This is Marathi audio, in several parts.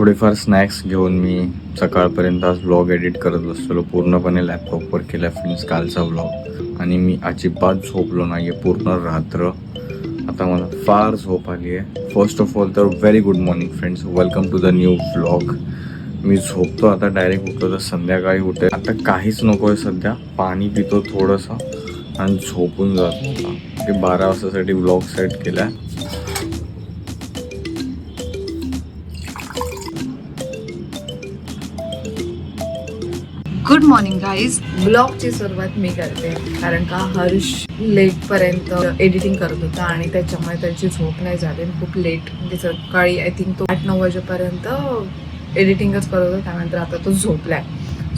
थोडेफार स्नॅक्स घेऊन मी सकाळपर्यंत आज ब्लॉग एडिट करत बसलेलो. पूर्णपणे लॅपटॉपवर केला फ्रेंड्स कालचा व्लॉग आणि मी अजिबात झोपलो नाही आहे पूर्ण रात्र. आता मला फार झोप आली आहे फर्स्ट ऑफ ऑल तर very good morning friends welcome to the new blog मी झोपतो आता डायरेक्ट उठतो. तर संध्याकाळी उठेल आता काहीच नको आहे सध्या. पाणी पितो थोडंसं. आणि झोपून जातो ते बारा वाजतासाठी व्लॉग सेट केला आहे मॉर्निंग गाईज ब्लॉगची सुरुवात मी करते. कारण का हर्ष लेट पर्यंत एडिटिंग करत होता आणि त्याच्यामुळे त्याची झोप नाही झाली. खूप लेट म्हणजे सकाळी आय थिंक तो आठ नऊ वाजेपर्यंत एडिटिंगच करत होता. त्यानंतर आता तो झोपलाय.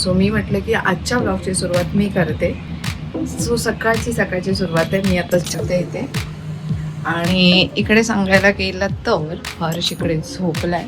सो मी म्हटलं की आजच्या ब्लॉगची सुरुवात मी करते. सो सकाळची सकाळची सुरुवात आहे. मी आताच करते येते आणि इकडे सांगायला गेलं तर हर्ष इकडे झोपलाय.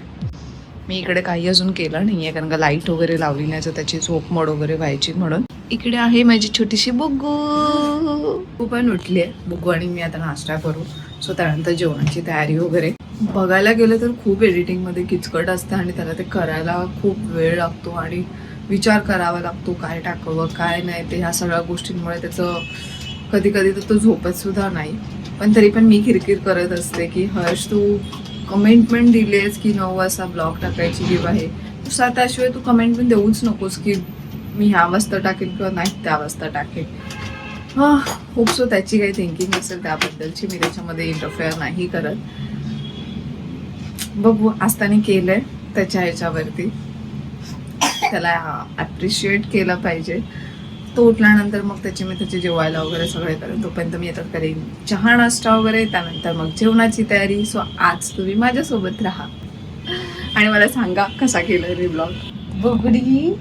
मी इकडे काही अजून केलं नाही आहे कारण का लाइट वगैरे लावली नाही तर त्याची झोप मड वगैरे व्हायची म्हणून. इकडे आहे माझी छोटीशी बुग्गू. पण उठली आहे. बुग्गू आणि मी आता नाश्ता करू. सो त्यानंतर जेवणाची तयारी वगैरे. बघायला गेलं तर खूप एडिटिंगमध्ये किचकट असतं आणि त्याला ते करायला खूप वेळ लागतो आणि विचार करावा लागतो काय टाकावं काय नाही ते ह्या सगळ्या गोष्टींमुळे त्याचं कधी कधी तर तो झोपत सुद्धा नाही. पण तरी पण मी किरकिर करत असते की हर्ष तू कमेंटमेंट दिलेस की नऊ वाजता ब्लॉग टाकायची किंवा हे. तू त्याशिवाय तू कमेंटमेंट देऊच नकोस की मी ह्या वाजता टाकेन किंवा नाही त्या वाजता टाकेन. हा खूप सो त्याची काही थिंकिंग असेल त्याबद्दलची. मी त्याच्यामध्ये इंटरफेअर नाही करत. बघू आज केलं केलंय त्याच्या ह्याच्यावरती. त्याला ॲप्रिशिएट केलं पाहिजे. तो उठल्यानंतर मग त्याची मी त्याची जेवायला वगैरे सगळे करेन. तोपर्यंत मी आता करेन. चहा नाश्ता वगैरे त्यानंतर मग जेवणाची तयारी. सो आज तुम्ही माझ्यासोबत राहा. आणि मला सांगा कसा केला रे ब्लॉग बुगडी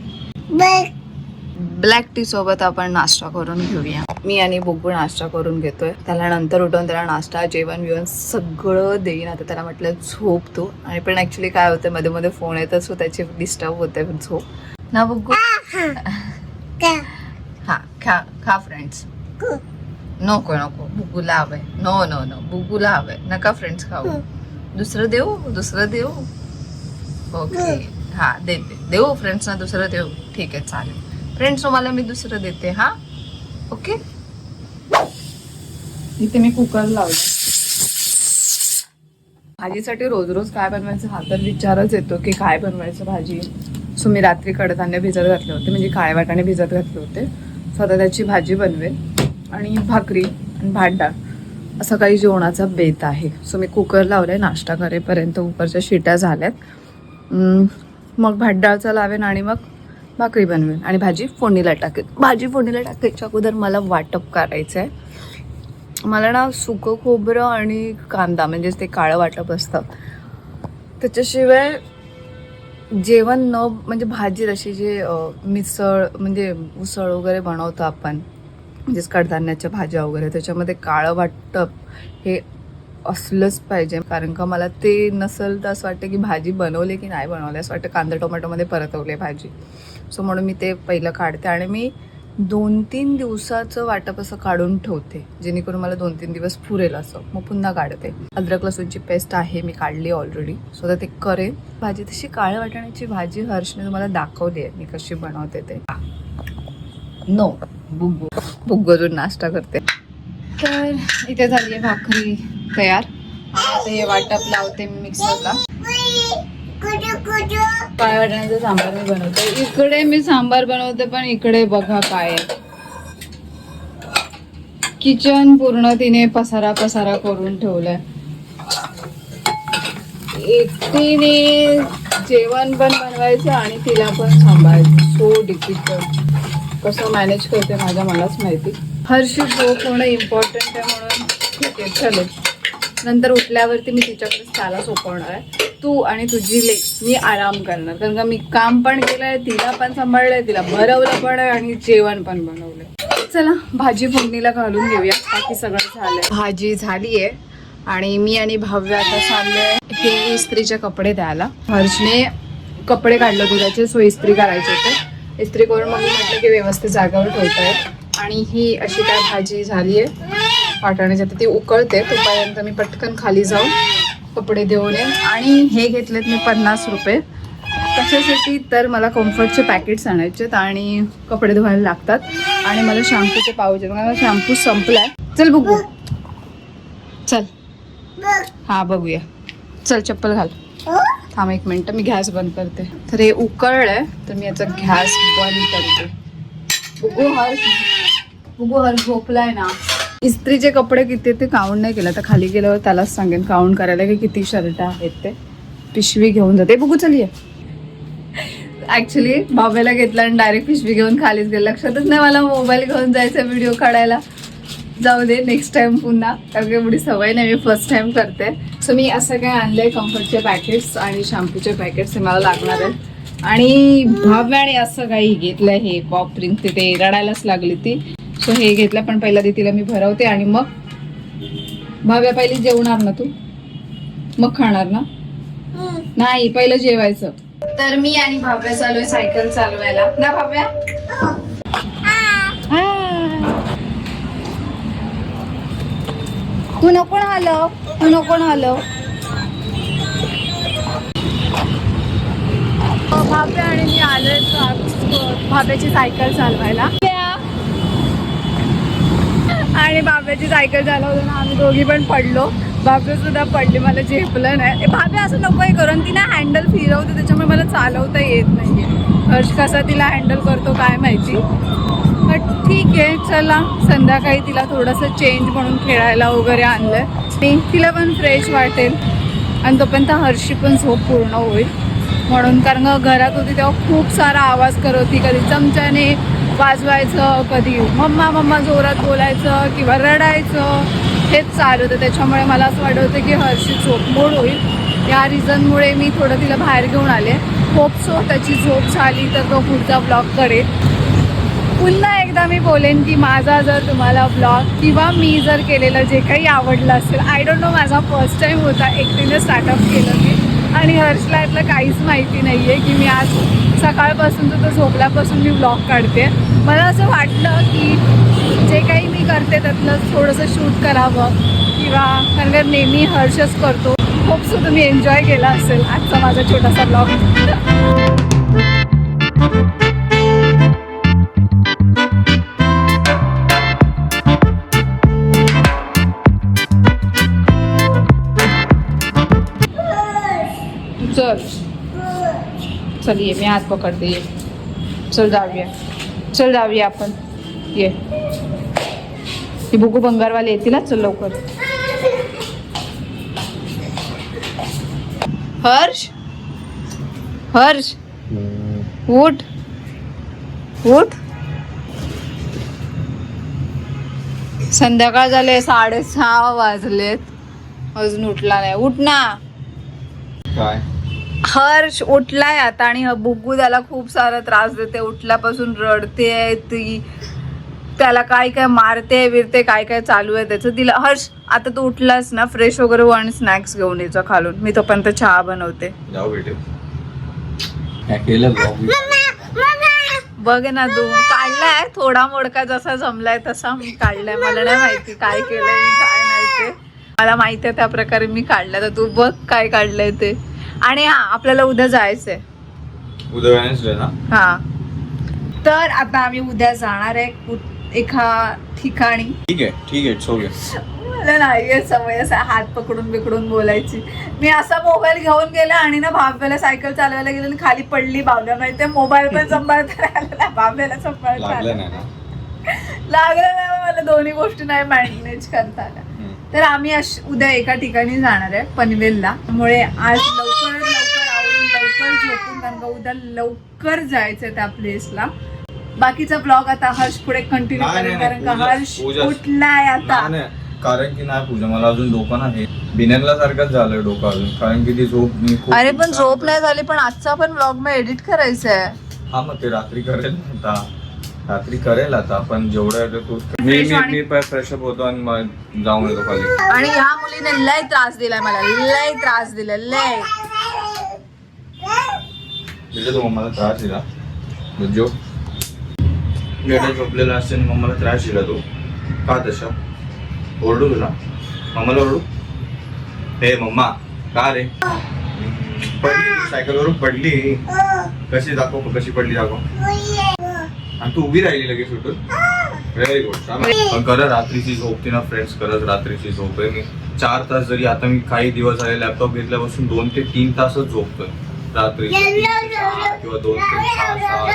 ब्लॅक टी सोबत आपण नाश्ता करून घेऊया. मी आणि बुगू नाश्ता करून घेतोय. त्याला नंतर उठून त्याला नाश्ता जेवण बिवण सगळं देईन. आता त्याला म्हटलं झोप तू. आणि पण ऍक्च्युली काय होतं मध्ये मध्ये फोन येतात सो त्याची डिस्टर्ब होते झोप. ना बुगू खा खा फ्रेंड्स नको नको बुगूला हवंय नो नो नो बुगूला हवंय नका फ्रेंड्स खाऊ दुसरं देऊ दुसरं देऊ ओके हा देते देऊ फ्रेंड्सना दुसरं देऊ ठीक आहे चालेल फ्रेंड्स तुम्हाला मी दुसरं देते हा ओके इथे मी कुकर लावले. भाजीसाठी रोज रोज काय बनवायचं हा तर विचारच येतो की काय बनवायचं भाजी. सो मी रात्री कडधान्य भिजत घातले होते म्हणजे काळे वाटाणे भिजत घातले होते. सो त्याची भाजी बनवेल आणि भाकरी आणि भात डाळ. असं काही जेवणाचा बेत आहे. सो मी कुकर लावलाय नाश्ता करेपर्यंत कुकरच्या शिट्या झाल्यात. मग भात डाळचा लावेन आणि मग भाकरी बनवेन आणि भाजी फोडणीला टाकेन. भाजी फोडणीला टाकायच्या अगोदर मला वाटप करायचं आहे मला ना सुकं खोबरं आणि कांदा म्हणजेच ते काळं वाटप असतं. त्याच्याशिवाय जेवण न म्हणजे भाजी अशी जे मिसळ म्हणजे उसळ वगैरे बनवतो आपण म्हणजेच कडधान्याच्या भाज्या वगैरे त्याच्यामध्ये काळं वाटप हे असलंच पाहिजे. कारण का मला ते नसेल तर असं वाटतं की भाजी बनवली की नाही बनवली असं वाटतं कांदा टोमॅटोमध्ये परतवले भाजी. सो म्हणून मी ते पहिलं काढते आणि मी दोन तीन दिवसाचं वाटप असं काढून ठेवते जेणेकरून मला दोन तीन दिवस पुरेल असं. मग पुन्हा काढते. अद्रक लसूणची पेस्ट आहे मी काढली ऑलरेडी सो तर ते करेन. भाजी तशी काळ्या वाटाण्याची भाजी हर्षने तुम्हाला दाखवली आहे. मी कशी बनवते ते. नो बुग्गू. बुग्गू नाश्ता करते. तर इथे झाली आहे भाकरी तयार. आता हे वाटप लावते मी मिक्सरला काय वाटण्याचं सांबार मी बनवते. इकडे मी सांबार बनवते पण इकडे बघा काय किचन पूर्ण तिने पसारा पसारा करून ठेवलाय. एकटीने जेवण पण बनवायचं आणि तिला पण सांभाळायचं. सो डिफिकल्ट कसं मॅनेज करते माझ्या मलाच माहिती. हर्षी झोप होणं इम्पॉर्टंट आहे म्हणून ठीक आहे चालेल नंतर उठल्यावरती मी तिच्याकडे चाला सोपवणार आहे. तू आणि तुझी लेक मी आराम करणार. कारण का मी काम पण केलंय तिला पण सांभाळलंय तिला भरवलं पण आहे आणि जेवण पण बनवलंय. चला भाजी फोडणीला घालून घेऊया. बाकी सगळं झालंय. भाजी झाली आहे आणि मी आणि भाव्य आता चाललोय हे इस्त्रीचे कपडे द्यायला. हर्षने कपडे काढले दुधाचे सो इस्त्री करायचे होते. इस्त्री करून मग मी म्हटलं की व्यवस्थित जागावर ठेवतायत आणि ही अशी काय भाजी झाली आहे वाटाण्याची आता ती उकळते तोपर्यंत मी पटकन खाली जाऊन कपडे देऊन आणि हे घेतलेत मी पन्नास रुपये. कशासाठी तर मला कम्फर्टचे पॅकेट्स आणायचे आणि कपडे धुवायला लागतात. आणि मला शॅम्पूचे पाहिजे मला शॅम्पू संपलाय. चल बघू. चल. हा बघूया. चल चप्पल घाल. थांब एक मिनटं मी गॅस बंद करते. तर हे उकळलंय तर मी याचा गॅस बंद करते. बघू हर बघू हर झोपलाय ना. इस्त्रीचे कपडे किती आहेत ते काउंट नाही केलं. तर खाली गेल्यावर त्यालाच सांगेन काउंट करायला की किती शर्ट आहेत ते. पिशवी घेऊन जाते. बघू चलिये. ऍक्च्युली बाबेला घेतला आणि डायरेक्ट पिशवी घेऊन खालीच गेलं. लक्षातच नाही मला मोबाईल घेऊन जायचा व्हिडिओ काढायला. जाऊ दे नेक्स्ट टाइम पुन्हा. कारण की एवढी सवय नाही मी फर्स्ट टाइम करते. सो मी असं काय आणलंय कम्फर्टचे पॅकेट्स आणि शॅम्पूचे पॅकेट्स हे मला लागणार आहेत. आणि भाव्याने असं काही घेतलं हे पॉप रिंग तिथे रडायलाच लागली ती. सो हे घेतलं पण पहिला ती तिला मी भरवते आणि मग भाव्या पहिली जेवणार ना तू? मग खाणार ना? नाही पहिलं जेवायचं. तर मी आणि भाव्या चालू सायकल चालवायला. ना भाव्या? तू नको ना हलव तू नको हलव. भाव्या आणि मी आलोय भाव्याची सायकल चालवायला. आणि बाब्याची सायकल चालवताना आम्ही दोघी पण पडलो. बाबा सुद्धा पडली मला झेपलं नाही. ए, असं नकोही करून ती ना हँडल फिरवते त्याच्यामुळे मला चालवता येत नाही हर्ष कसा तिला हँडल करतो काय माहिती. बट ठीक आहे चला. संध्याकाळी तिला थोडंसं चेंज म्हणून खेळायला वगैरे आणलं मी तिला पण फ्रेश वाटेल. आणि तोपर्यंत हर्षी पण झोप पूर्ण होईल. म्हणून कारण घरात होती तेव्हा खूप सारा आवाज करत होती. कधी चमच्याने वाजवायचं कधी मम्मा मम्मा जोरात बोलायचं किंवा रडायचं हेच चालू होतं. त्याच्यामुळे मला असं वाटत होतं की हर्षी झोप मोड होईल. या रिझनमुळे मी थोडं तिला बाहेर घेऊन आले. होप सो त्याची झोप झाली तर तो पुढचा ब्लॉग करेल. पुन्हा एकदा मी बोलेन की माझा जर तुम्हाला ब्लॉग किंवा मी जर केलेलं जे काही आवडलं असेल आय डोंट नो माझा फर्स्ट टाईम होता एकटीने स्टार्टअप केलं मी. आणि हर्षला यातलं काहीच माहिती नाही आहे की मी आज सकाळपासून तर तो झोपल्यापासून मी ब्लॉग काढते. मला असं वाटलं की जे काही मी करते त्यातलं थोडंसं शूट करावं किंवा कारण का नेहमी हर्षच करतो. होपसो तुम्ही एन्जॉय केला असेल आजचा माझा छोटासा ब्लॉग चल चल ये मी हात पकडते ये चल जाऊया चल जाऊया आपण ये। ही बुकू बंगारवाले येतील चल लवकर। हर्ष। हर्ष। उठ। उठ। संध्याकाळ झाले साडेसहा वाजलेत. अजून उठला नाही. उठ ना. काय? हर्ष उठलाय आता आणि हा बुग्गू त्याला खूप सारा त्रास देते. उठल्यापासून रडते ती त्याला काय काय मारते विरते काय काय चालू आहे त्याचं तिला. हर्ष आता तू उठलास ना फ्रेश वगैरे आणि स्नॅक्स घेऊन यायचं खालून. मी तोपर्यंत चहा बनवते. बघ ना तू काढलाय? थोडा मोडका जसा जमलाय तसा मी काढलाय. मला नाही माहिती काय केलंय काय नाही ते. मला माहिती आहे त्या प्रकारे मी काढलाय. तर तू बघ काय काढलंय ते. आणि हा आपल्याला उद्या जायचंय. उद्या वेनसडे ना? हा. तर आता आम्ही उद्या जाणार आहे एका ठिकाणी. ठीक आहे ठीक आहे मला नाहीये सवय असं हात पकडून बिकडून बोलायची. मी असा मोबाईल घेऊन गेले आणि ना भाव्याला सायकल चालवायला गेले आणि खाली पडली भाव्या माहिती मोबाईल पण सांभाळता राहिला नाही, भाव्याला सांभाळता लागलं आलं. नाही ना? लागलं मला दोन्ही गोष्टी नाही मॅनेज करता आल्या. तर आम्ही अश उद्या एका ठिकाणी जाणार आहे पनवेलला. त्यामुळे आज लवकर लवकर आवरून लवकर झोपून कारण का उद्या लवकर जायचंय त्या प्लेसला बाकीचा ब्लॉग आता हर्ष पुढे कंटिन्यू नाही, करेल नाही, कारण का पूजा- हर्ष पूजा- उठलाय आता. नाही, नाही. कारण की नाही पूजा मला अजून डोकं नाही. बिनेरला सारखंच झालंय डोकं अजून कारण की ती झोप मी खूप अरे पण झोप नाही झाली पण आजचा पण ब्लॉग मी एडिट करायचा आहे हा मग ते रात्री करेल ना आता. रात्री करेल आता पण जेवढं ते मी Fresh मी आणि- मी फ्रेशअप होतो आणि मग जाऊन येतो खाली आणि ह्या मुलीने लय त्रास दिलाय मला लय त्रास दिलाय लय. तिथे तू मम्माला त्रास दिला. जो गेटा झोपलेला असते आणि मम्माला त्रास दिला तू. का तशा ओरडू तुला. मम्माला ओरडू? हे मम्मा का रे? पडली सायकलवरून पडली. कशी दाखव कशी पडली दाखव. आणि तू उभी राहिली लगेच सुटून व्हेरी गुड पण खरं रात्रीची झोपते ना फ्रेंड्स खरंच रात्रीची झोप आहे. मी चार तास जरी आता मी काही दिवस झाले लॅपटॉप घेतल्यापासून दोन ते तीन तासच झोपतोय. रात्री किंवा दोन ते सहा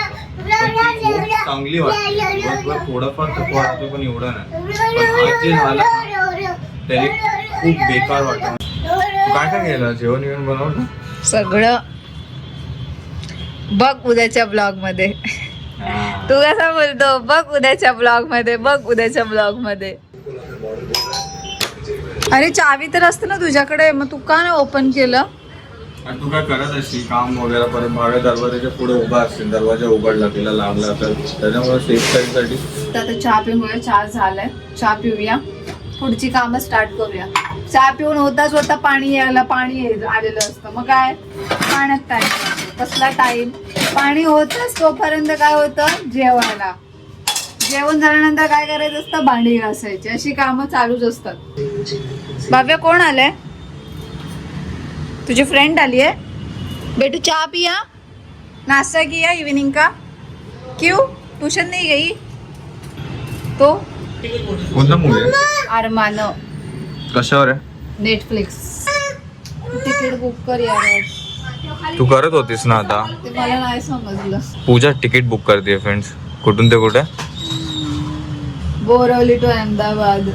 चांगली वाटते. दिवसभर थोडंफार थकवा राहतो पण एवढं नाही. पण आज जे झालं त्याने खूप बेकार वाटत तू काय काय केलं? जेवण बिवण बनवलं? सगळं. बघ उद्याच्या ब्लॉगमध्ये. तू कसा बोलतो? बघ उद्याच्या ब्लॉगमध्ये बघ उद्याच्या ब्लॉगमध्ये. अरे चावी तर असते ना तुझ्याकडे मग तू का नाही ओपन केलं? आणि तू काय करत असशील? काम वगैरे परत भाव्या दरवाजाच्या पुढे उभा असतील दरवाजा उघडला तिला लागला तर त्याच्यामुळे सेफ साईडसाठी तर आता चहा पिऊया चहा झालाय. चहा पिऊया. पुढची कामं स्टार्ट करूया. चहा पिऊन होताच होता पाणी यायला पाणी आलेलं असतं. मग काय? पाण्यात टाइम कसला टाइम पाणी होतच तोपर्यंत काय होतं? जेवायला. जेवण झाल्यानंतर काय करायचं असतं? भांडी घासायची. अशी कामं चालूच असतात. भाव्य कोण आलंय? तुझी फ्रेंड आली आहे बेटू चहा पिया. नाश्ता किया इव्हिनिंग का? क्यू? ट्यूशन नाही गई? तो? कोणता मूवी आहे? अरमानो. कशावर आहे? नेटफ्लिक्स तिकीट बुक कर यार. तू करत होतीस ना आता. ते मला नाही समजलं. पूजा तिकीट बुक करते फ्रेंड्स कुठून ते कुठे? बोरवली टू अहमदाबाद.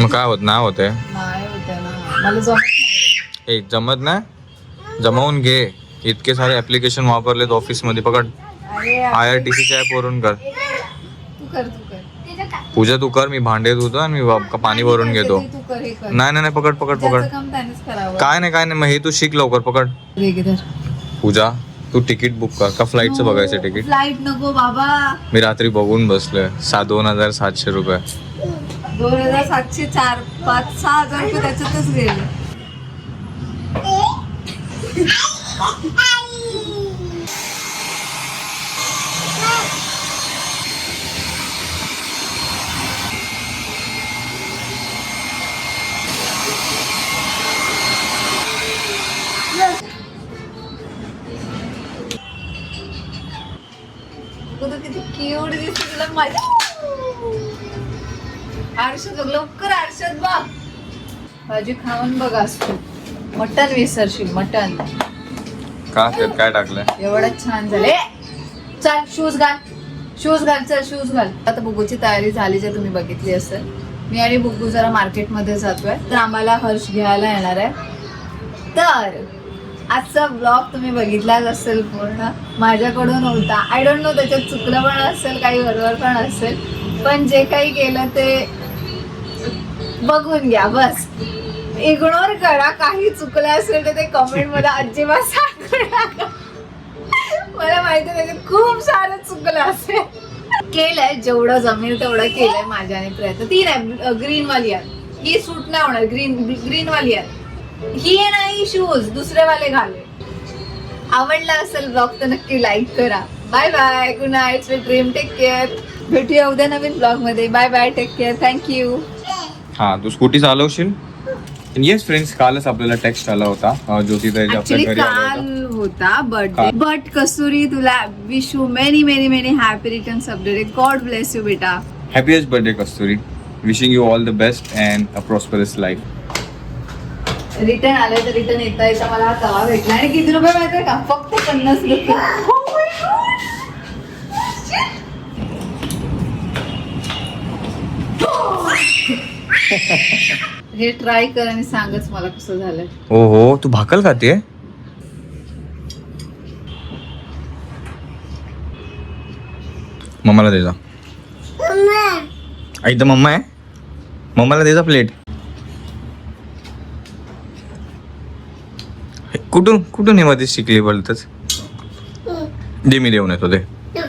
मग काय होत नाही होते नाही होते ना. मला जमत नाही. ए जमत नाही? जमावून घे. इतके सारे ऍप्लिकेशन वापरलेत ऑफिसमध्ये. पकड. अरे आय आर टी सीच्या ऍप वरून कर. तू कर तू. कर पूजा तू कर मी भांडे धुतो आणि मी पाणी भरून घेतो. तू कर कर. नाही नाही नाही, पकड पकड पकड. काय नाही काय नाही मग हे तू शिक लवकर पकड. पूजा तू तिकीट बुक कर. का फ्लाईटचं बघायचं तिकीट? फ्लाईट नको बाबा. मी रात्री बघून बसलोय. सा दोन हजार सातशे रुपये. दोन हजार सातशे चार पाच सहा हजार रुपये त्याच्यातच गेले तू तर क्यूट दिसते तुला माझ्या आरशात बघ लवकर आरशात बघ. भाजी खाऊन बघ आज तू मटन विसरशील मटन का? त्यात काय टाकलंय? एवढं छान झाले चल शूज घाल. शूज घाल चल शूज घाल. आता बुगूची तयारी झाली जे तुम्ही बघितली असेल. मी आणि बुगू जरा मार्केटमध्ये जातोय. तर आम्हाला हर्ष घ्यायला येणार आहे. तर आजचा ब्लॉग तुम्ही बघितलाच असेल पूर्ण. माझ्याकडून होता. आय डोंट नो त्याच्यात चुकलं पण असेल काही बरोबर पण असेल. पण जे काही केलं ते बघून घ्या बस. इग्नोर करा काही चुकलं असेल तर ते कमेंट मला अजिबात सांगू नका. मला माहिती त्याचे त्याच्यात खूप सारं चुकलं असेल. केलंय जेवढं जमेल तेवढं केलंय माझ्याने प्रयत्न. ती नाही ग्रीन वाली आहे. ही सूट नाही होणार ग्रीन ग्रीनवाली आहे. ही नाही शूज दुसरे वाले घाले. आवडला असेल ब्लॉग तर नक्की लाईक करा. Bye bye good night dream take care भेटूया उद्या नवीन ब्लॉगमध्ये. Bye bye take care thank you हा तू स्कूटी चालवशील? येस फ्रेंड्स कालच आपल्याला टेक्स्ट आला होता. आला काल होता बर्थडे काल. बट कसुरी तुला wish you many many many happy returns of the day God bless you बेटा. Happiest birthday Kasturi wishing you all the best and a prosperous life return आले तर रिटर्न येता येता मला हा तवा भेटला. आणि किती रुपये माहितीये का? फक्त पन्नास रुपये. Oh my God! हे ट्राय कर आणि सांगच मला कसं झालंय. हो हो तू भाकल खाते मम्माला दे जा. आई तर मम्मा आहे. मम्माला दे जा प्लेट कुठून कुठून हे मध्ये शिकली बोलतच दे मी देऊन येतो दे.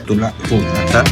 तुला हो, आता